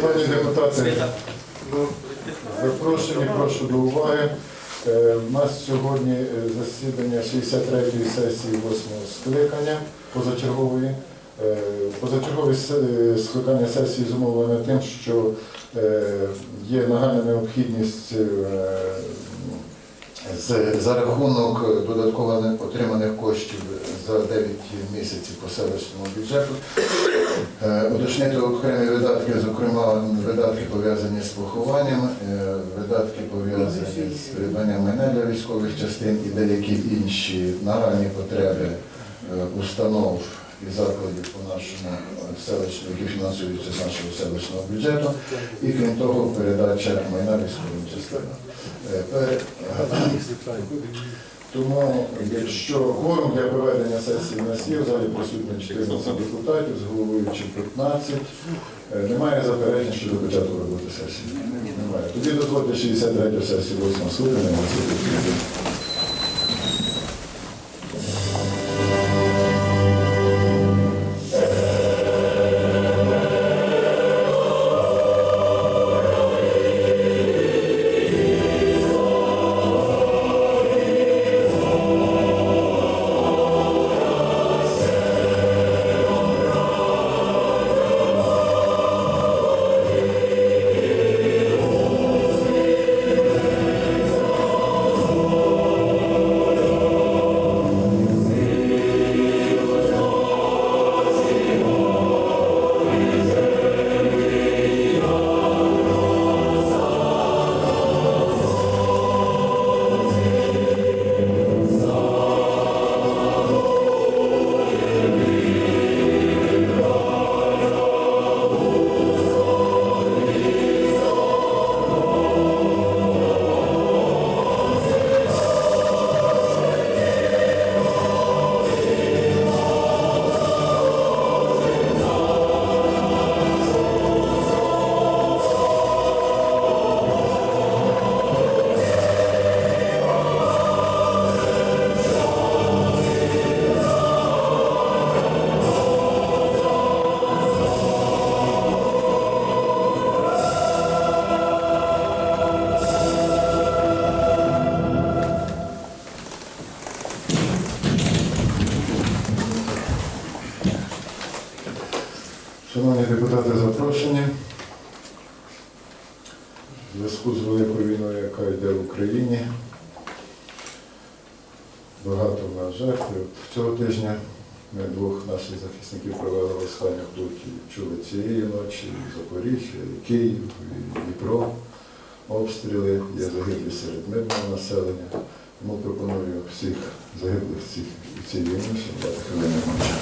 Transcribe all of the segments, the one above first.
Шановні депутати, запрошені, прошу до уваги. Е, У нас сьогодні е, засідання 63-ї сесії 8-го скликання позачергової. Е, Позачергове е, скликання сесії зумовлене тим, що е, є нагальна необхідність е, за рахунок додатково отриманих коштів за 9 місяців по селищному бюджету Е, Уточнити окремі видатки, зокрема видатки пов'язані з похованням, е, видатки пов'язані з придбанням майна для військових частин і деякі інші нагальні потреби е, установ і закладів по нашому селищному, які фінансуються з нашого селищного бюджету. І крім того, передача майна військовим частинам. Тому, якщо кворум для проведення сесії у нас є, в залі присутні 14 депутатів, з головуючим 15, е, немає заперечень щодо початку роботи сесії? Немає. Тоді дозвольте 63 сесію 8 скликання. В зв'язку з великою війною, яка йде в Україні, багато в нас жертв. Цього тижня ми двох наших захисників провели в останніх і чули цієї ночі, і Запоріжжя, і Київ, і Дніпро. Обстріли, є загиблі серед мирного населення. Тому пропоную всіх загиблих в цій, цій війні, щоб дати хвилину мовчання.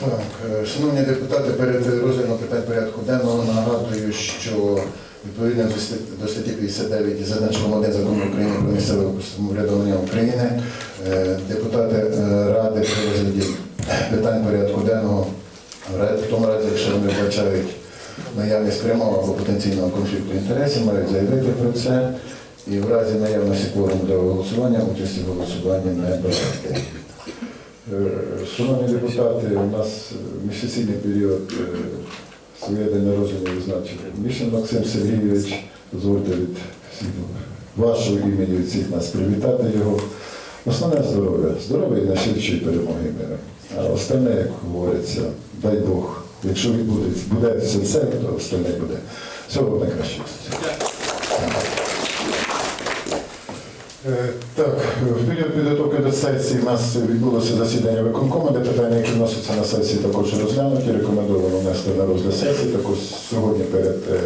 Так, е, шановні депутати, перед розглядом питань порядку денного нагадую, що відповідно до статті 59 і зазначеному 1 закону України про місцеве самоврядування України, е, депутати е, ради при розгляді питань порядку денного, в тому разі, якщо вони вбачають наявність прямого або потенційного конфлікту інтересів, мають заявити про це. І в разі наявності кворуму для голосування участі в голосуванні не брати. Е, Шановні депутати, у нас е, міжсесійний період е, своє день народження відзначив Мішин Максим Сергійович. Дозвольте від вашого імені від всіх нас привітати його. Основне здоров'я. Здоров'я і найшвидшої перемоги мира. А остальне, як говориться, дай Бог. Якщо відбудеться, буде все це, то остальне буде. Всього найкращого. Е, Так, в період підготовки до сесії у нас відбулося засідання виконкому, де питання, які вносяться на сесії, також розглянуті. Рекомендовано внести на розгляд сесії. Також сьогодні перед е,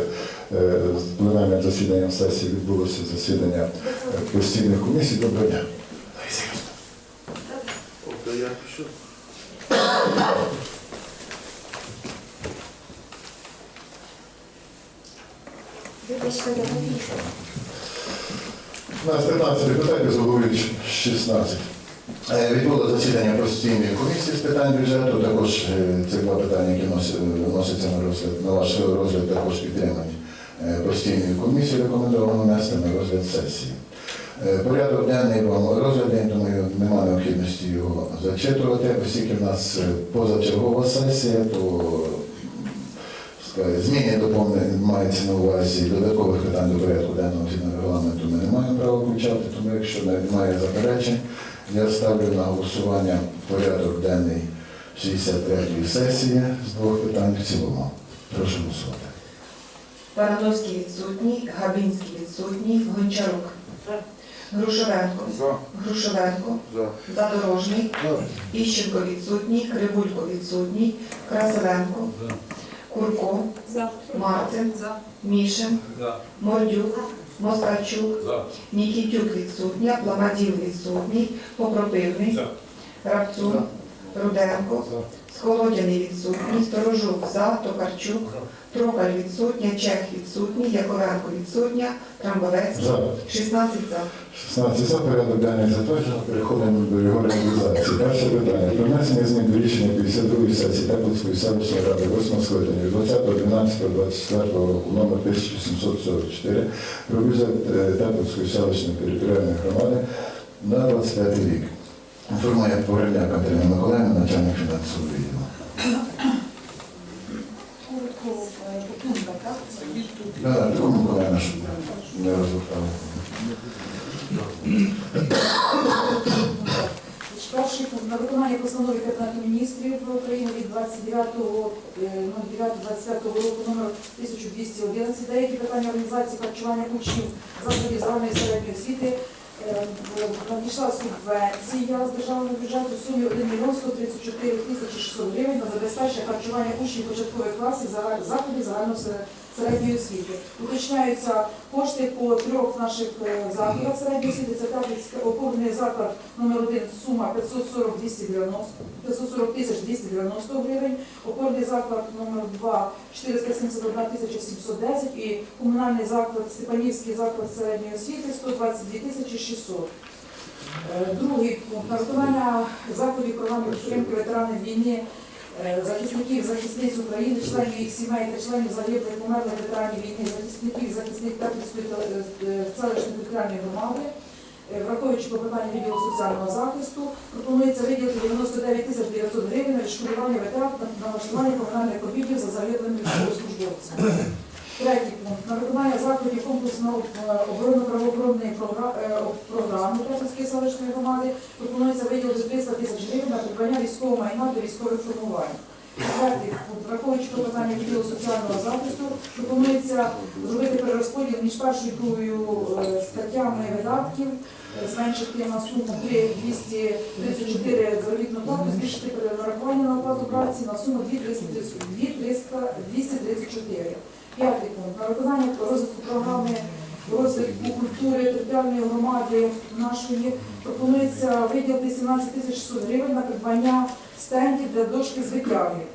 е, пленарним засіданням сесії відбулося засідання постійних комісій. Доброго дня. Я. Вибачте, я не вийшла. У нас 15 депутатів, Зугович 16. Е, Відбуло засідання постійної комісії з питань бюджету. Також е, ці два питання, які носять- вносяться на розгляд, на ваш розгляд, також підтримані е, постійною комісією, рекомендовано внести на розгляд сесії. Е, Порядок денний вам розгляданий, тому немає необхідності його зачитувати, оскільки в нас е, позачергова сесія, то Сказати, Зміни доповнення мається на увазі додаткових питань до порядку денного згідно регламенту ми не маємо права включати, тому якщо немає заперечень, я ставлю на голосування порядок денний 63-ї сесії з двох питань в цілому. Прошу голосувати. Барановський відсутній, Габінський відсутній, Гончарук. Грушовенко. За. Грушовенко. За. Задорожний. Іщенко відсутній, Кривулько відсутній, Красиленко. Курко. За. Марцин. За. Мішин. За. Мордюк. Москальчук. За. Нікітюк відсутня, Пламаділ відсутній, Попропивний. Рабцун. Руденко. Сколодяний відсутній, Сторожук за, Токарчук, Трокаль відсутня, Чех відсутній, Яковенко відсутня, Трамбовецький, За. 16 за. 16 за порядок денний затверджено. Переходимо до його реалізації. Перше питання. Про внесення змін до рішення 52 сесії Теплицької селищної ради 8 скликання від 20.12.24 року номер 1744 про бюджет е, Теплицької селищної територіальної громади на 25 рік. Інформує Погребняк Катерина Миколаївна, начальник фінансового відділу. Е, так? Такому Миколаївна, щоб не. Перший пункт на виконання постанови Кабінету міністрів України від 29.09.25 року номер 1211 деякі питання організації харчування учнів закладів загальної середньої освіти е, надійшла субвенція з державного бюджету в сумі 1 мільйон 134 тисячі 600 гривень на забезпечення харчування учнів початкових класів заходів загального загальної середньої освіти. Уточняються кошти по трьох наших е, закладах середньої освіти. Це Теплицький опорний заклад номер 1 сума 540 290 540 тисяч 290 гривень, опорний заклад номер 2 471 тисяча 710 і комунальний заклад Степанівський заклад середньої освіти 122 тисячі 600. Е, Другий пункт на виконання заходів програми підтримки ветеранів війни, захисників, захисниць України, членів їх сімей та членів загиблих померлих ветеранів війни, захисників, захисниць Теплівської та- е, селищної територіальної громади. Е, Враховуючи попитання відділу соціального захисту, пропонується виділити 99 тисяч 900 гривень на відшкодування витрат на влаштування комунальних обідів за загиблими військовослужбовцями. Пункт. На виконання заходів комплексного е, оборонно-правоохоронної е, програми Петровської селищної громади пропонується виділити 300 тисяч гривень на придбання військового майна до військових формувань. Враховуючи питання відділу соціального захисту, пропонується зробити перерозподіл між першою і другою е, статтями видатків, зменшити на суму 234 заробітну плату, збільшити перенарахування на оплату праці на суму 2 300 234. П'ятий пункт. На виконання розвитку програми розвитку культури територіальної громади нашої пропонується виділити 17 тисяч 600 гривень на придбання стендів для дошки з витягів.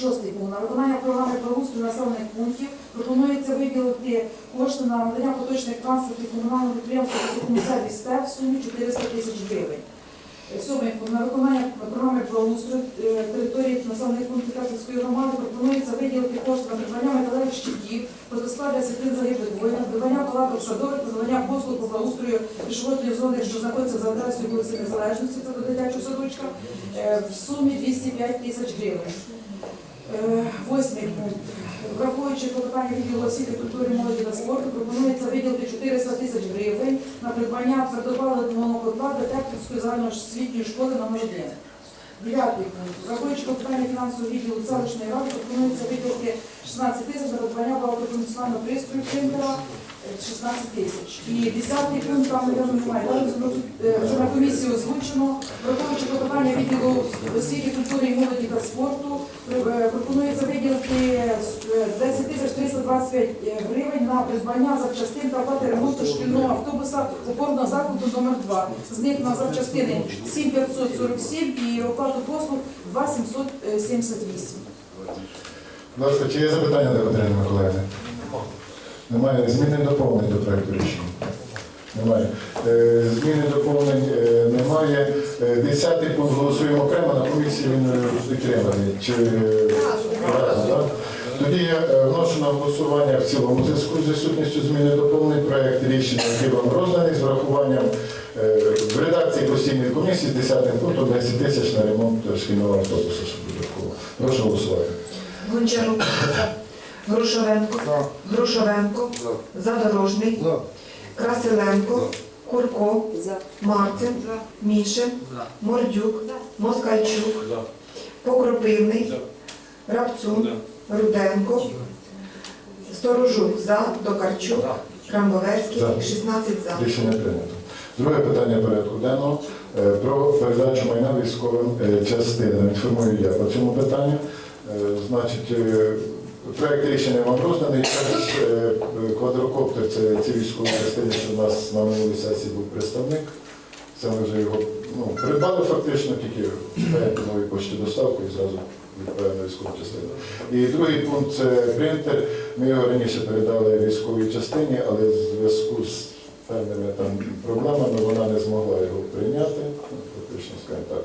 Шостий пункт. На виконання програми благоустрою населених пунктів пропонується виділити кошти на надання поточних транспортів комунального підприємства «Комунсервіс ТЕП» в сумі 400 тисяч гривень. Сьомий пункт. На виконання програми благоустрою е, території населених пунктів Катерської громади пропонується виділити кошти на придбання металевих щитів, протискладення світлин загиблих воїнів, придбання палаток садових, придбання послуг по благоустрою пішохідної зони, що знаходиться за адресою вулиці Незалежності, це до дитячого садочка, е, в сумі 205 тисяч гривень. Е, Восьмий пункт. Враховуючи клопотання відділу освіти, культури, молоді та спорту, пропонується виділити 400 тисяч гривень на придбання твердопаливного котла Детективської загальноосвітньої школи номер 1. Дев'ятий пункт. Враховуючи питання фінансового відділу селищної ради, пропонується виділити 16 тисяч на придбання багатофункціонального пристрою принтера е, 16 тисяч. І десятий пункт там наверно, немає. Там е, Це на комісії озвучено. Враховуючи питання відділу освіти, культури молоді та спорту, е, пропонується виділити е, 10 тисяч 325 гривень на придбання запчастин та оплати ремонту шкільного автобуса опорного закладу номер 2 З них на запчастини 7547 і оплату послуг 2778. Будь ласка, чи є запитання до Катерини Миколаївни? Немає. Зміни доповнень до проекту рішення? Немає. Е, Зміни доповнень е, немає. Е, Десятий пункт голосуємо окремо, на комісії він підтриманий. Чи разом, так? Тоді я вношу на голосування в цілому зв'язку з відсутністю зміни доповнень проект рішення, який вам розданий з врахуванням в редакції постійної комісії з 10 пунктом 10 тисяч на ремонт шкільного автобуса. Прошу голосувати. Гончарук, Грушовенко, Грушовенко, Задорожний, Красиленко, Курко, Марцин, Мішин, Мордюк, Москальчук, Покропивний, Рабцун, Руденко, Сторожук. За, Токарчук, Крамбовецький, За. 16 за. Рішення прийнято. Друге питання порядку денного е, про передачу майна військовим е, частинам. Інформую я по цьому питанню. Е, Значить, проект рішення вам розданий. Також квадрокоптер це ці військові частини, що у нас на минулій сесії був представник. Це ми вже його ну, придбали фактично, тільки по новій пошті доставку і зразу відправимо на військову частину. І другий пункт це принтер. Ми його раніше передали військовій частині, але в зв'язку з певними там проблемами вона не змогла його прийняти. Ну, Фактично, скажімо так,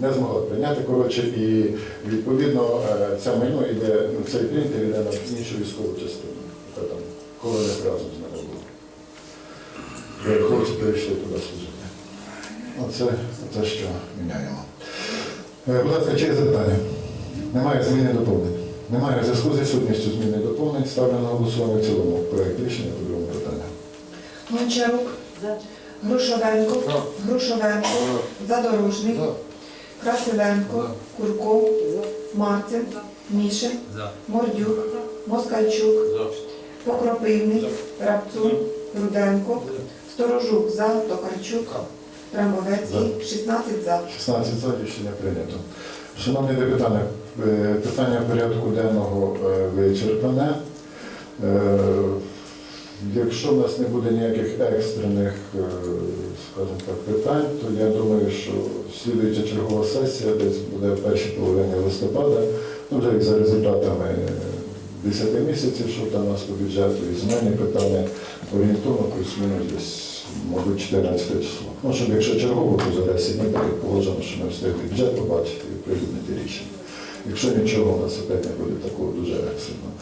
не змогла прийняти. Коротше, і відповідно е, це майно йде, ну, цей принтер йде на іншу військову частину. яка там колоник разом з нами був. Де Хлопці перейшли туди служити. Оце, оце що міняємо. Е, Будь ласка, є запитання? Немає зміни доповнень. Немає в зв'язку з відсутністю зміни доповнень. Ставлю на голосування в цілому проект рішення по другому питанню. Гончарук, Грушовенко, Грушовенко, Задорожний, Красиленко, Курко, Марцин, Мішин, Мордюк, Москальчук, Покропивний, Рабцун, Руденко, Сторожук за, Токарчук, Трамбовецький, 16 за. 16 за рішення прийнято. Шановні депутати, е, питання порядку денного е, вичерпане. Е, Якщо в нас не буде ніяких екстрених, е, скажімо так, питань, то я думаю, що слідуюча чергова сесія десь буде в першій половині листопада, ну вже і за результатами 10 місяців, що там у нас по бюджету, і земельні питання орієнтовно плюс-мінус десь, мабуть, 14 число. Ну, щоб якщо чергово, то за 10 днів так як положено, що ми встигли бюджет побачити і прийняти рішення. Якщо нічого, у нас опять не буде такого дуже екстреного.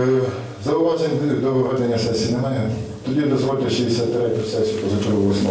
Е, Зауважень до ведення сесії немає. Тоді дозвольте 63 сесію позачергового 8